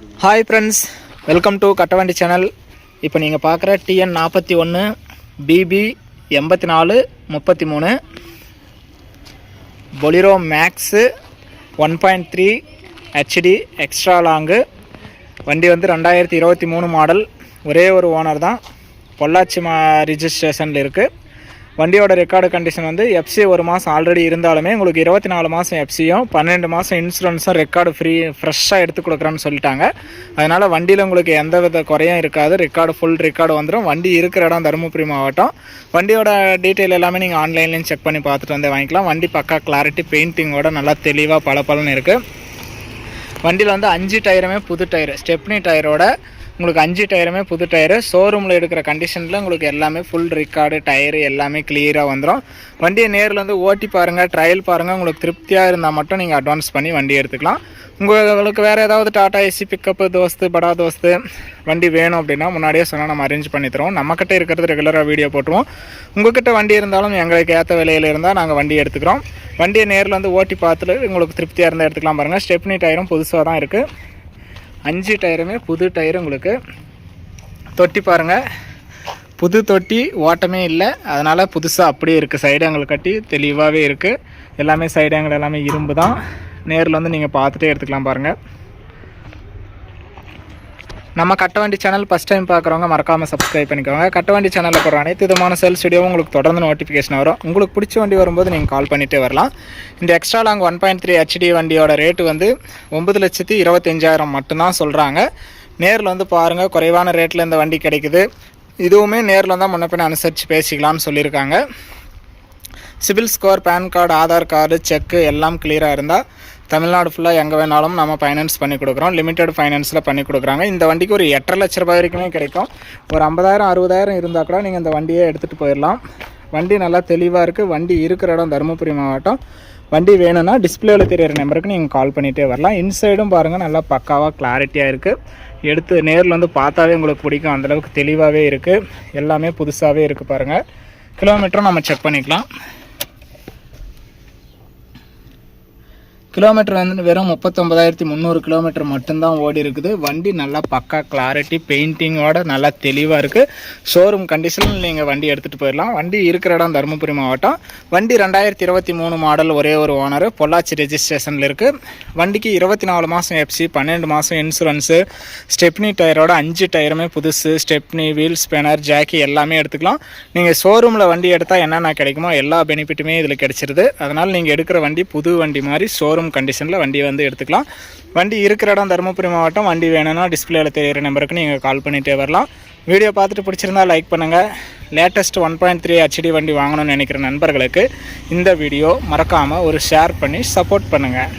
Hi friends welcome to Kattavandi channel இப்போ நீங்கள் பார்க்குற டிஎன் நாற்பத்தி ஒன்று பிபி எண்பத்தி நாலு முப்பத்தி மூணு. Bolero Maxx one point three HD extra long வண்டி வந்து ரெண்டாயிரத்தி இருபத்தி மூணு மாடல் ஒரே ஒரு ஓனர் தான். பொள்ளாச்சி மா ரிஜிஸ்ட்ரேஷனில் இருக்குது வண்டியோட ரெக்கார்டு கண்டிஷன் வந்து எஃப்சி ஒரு மாதம் ஆல்ரெடி இருந்தாலுமே உங்களுக்கு இருபத்தி நாலு மாதம் எஃப்சியும் பன்னெண்டு மாதம் இன்சூரன்ஸும் ரெக்கார்டு ஃப்ரீ ஃப்ரெஷ்ஷாக எடுத்து கொடுக்குறேன்னு சொல்லிட்டாங்க. அதனால் வண்டியில் உங்களுக்கு எந்த வித குறையும் இருக்காது. ரெக்கார்டு ஃபுல் ரெக்கார்டு வந்துடும் வண்டி இருக்கிற இடம் தருமபுரி மாவட்டம். வண்டியோட டீட்டெயில் எல்லாமே நீங்கள் ஆன்லைன்லேயும் செக் பண்ணி பார்த்துட்டு வந்து வாங்கிக்கலாம். வண்டி பக்கா கிளாரிட்டி பெயிண்டிங்கோட நல்லா தெளிவாக பளபளன்னு இருக்குது வண்டியில் வந்து அஞ்சு டயருமே புது டயரு ஸ்டெப்னி டயரோட உங்களுக்கு அஞ்சு டயருமே புது டயரு. ஷோரூமில் எடுக்கிற கண்டிஷனில் உங்களுக்கு எல்லாமே ஃபுல் ரெக்கார்டு டயரு எல்லாமே கிளியராக வந்துடும் வண்டியை நேரில் வந்து ஓட்டி பாருங்கள் ட்ரையல் பாருங்கள் உங்களுக்கு திருப்தியாக இருந்தால் மட்டும் நீங்கள் அட்வான்ஸ் பண்ணி வண்டி எடுத்துக்கலாம். உங்களுக்கு வேறு ஏதாவது டாடா ஏசி பிக்கப்பு தோஸ்து படா தோஸ்து வண்டி வேணும் அப்படின்னா முன்னாடியே சொன்னால் நம்ம அரேஞ்ச் பண்ணி தருவோம். நம்மக்கிட்ட இருக்கிறது ரெகுலராக வீடியோ போட்டுருவோம். உங்கள்கிட்ட வண்டி இருந்தாலும் எங்களுக்கு ஏற்ற விலையில் இருந்தால் நாங்கள் வண்டி எடுத்துக்கிறோம். வண்டியை நேரில் வந்து ஓட்டி பார்த்துட்டு உங்களுக்கு திருப்தியாக இருந்தால் எடுத்துக்கலாம் பாருங்கள் ஸ்டெப்னி டயரும் புதுசாக தான் இருக்குது அஞ்சு டயருமே புது டயர் உங்களுக்கு. தொட்டி பாருங்கள் புது தொட்டி ஓட்டமே இல்லை. அதனால் புதுசாக அப்படியே இருக்குது சைடு ஆங்கிள் கட்டி தெளிவாகவே இருக்குது எல்லாமே சைடு ஆங்கிள் எல்லாமே இரும்பு தான் நேரில் வந்து நீங்கள் பார்த்துட்டே எடுத்துக்கலாம் பாருங்கள் நம்ம கட்டவண்டி சேனல் ஃபஸ்ட் டைம் பார்க்குறவங்க மறக்காமல் சப்ஸ்கிரைப் பண்ணிக்கோங்க. கட்டவண்டி சேனலில் போகிற அனைத்து விதமான சேல்ஸ் வீடியோவும் உங்களுக்கு தொடர்ந்து நோட்டிஃபிகேஷன் வரும். உங்களுக்கு பிடிச்ச வண்டி வரும்போது நீங்கள் கால் பண்ணிகிட்டே வரலாம். இந்த extra long one point three HD வண்டியோட ரேட்டு வந்து ஒம்பது லட்சத்தி இருபத்தஞ்சாயிரம் மட்டும்தான் சொல்கிறாங்க நேரில் வந்து பாருங்கள் குறைவான ரேட்டில் இந்த வண்டி கிடைக்குது. இதுவுமே நேரில் தான் முன்ன பின்ன அனுசரித்து பேசிக்கலாம்னு சொல்லியிருக்காங்க. CIBIL score PAN card Aadhaar card cheque எல்லாம் கிளியராக இருந்தால் தமிழ்நாடு ஃபுல்லாக எங்கே வேணாலும் நம்ம ஃபைனான்ஸ் பண்ணி கொடுக்குறோம். லிமிடெட் ஃபைனான்ஸில் பண்ணி கொடுக்குறாங்க. இந்த வண்டிக்கு ஒரு எட்டரை லட்ச ரூபாய் வரைக்குமே கிடைக்கும். ஒரு ஐம்பதாயிரம் அறுபதாயிரம் இருந்தால் கூட நீங்கள் இந்த வண்டியை எடுத்துகிட்டு போயிடலாம். வண்டி நல்லா தெளிவாக இருக்குது வண்டி இருக்கிற இடம் தருமபுரி மாவட்டம். வண்டி வேணும்னா டிஸ்பிளேவில் தெரியிற நம்பருக்கு நீங்கள் கால் பண்ணிகிட்டே வரலாம். இன்சைடும் பாருங்கள் நல்லா பக்காவாக கிளாரிட்டியாக இருக்குது எடுத்து நேரில் வந்து பார்த்தாவே உங்களுக்கு பிடிக்கும். அந்தளவுக்கு தெளிவாகவே இருக்குது எல்லாமே புதுசாகவே இருக்குது பாருங்கள் கிலோமீட்டரும் நம்ம செக் பண்ணிக்கலாம். கிலோமீட்டர் வந்து வெறும் முப்பத்தொம்பதாயிரத்தி முந்நூறு கிலோமீட்டர் மட்டும்தான் ஓடி இருக்குது. வண்டி நல்லா பக்கா கிளாரிட்டி பெயிண்டிங்கோட நல்லா தெளிவாக இருக்குது ஷோரூம் கண்டிஷனில் நீங்கள் வண்டி எடுத்துகிட்டு போயிடலாம். வண்டி இருக்கிற இடம் தருமபுரி மாவட்டம். வண்டி ரெண்டாயிரத்தி இருபத்தி மூணு மாடல் ஒரே ஒரு ஓனர் பொள்ளாச்சி ரெஜிஸ்ட்ரேஷனில் இருக்குது வண்டிக்கு இருபத்தி நாலு மாதம் எஃப்சி பன்னெண்டு மாதம் இன்சூரன்ஸு ஸ்டெப்னி டயரோட அஞ்சு டயருமே புதுசு ஸ்டெப்னி வீல் ஸ்பேனர் ஜாக்கி எல்லாமே எடுத்துக்கலாம். நீங்கள் ஷோரூமில் வண்டி எடுத்தால் என்னென்ன கிடைக்குமோ எல்லா பெனிஃபிட்டுமே இதில் கிடைச்சிருது. அதனால் நீங்கள் எடுக்கிற வண்டி புது வண்டி மாதிரி ஷோரூம் கண்டிஷனில் வண்டி வந்து எடுத்துக்கலாம். வண்டி இருக்கிற இடம் தருமபுரி மாவட்டம் வண்டி வேணும்னா டிஸ்பிளேயில் தெரியிற நம்பருக்கு நீங்கள் கால் பண்ணிகிட்டே வரலாம். வீடியோ பார்த்துட்டு பிடிச்சிருந்தா லைக் பண்ணுங்கள் latest one point three HD வண்டி வாங்கணும்னு நினைக்கிற நண்பர்களுக்கு இந்த வீடியோ மறக்காமல் ஒரு ஷேர் பண்ணி சப்போர்ட் பண்ணுங்கள்